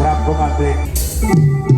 ครับพบกันเพลง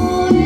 Oh.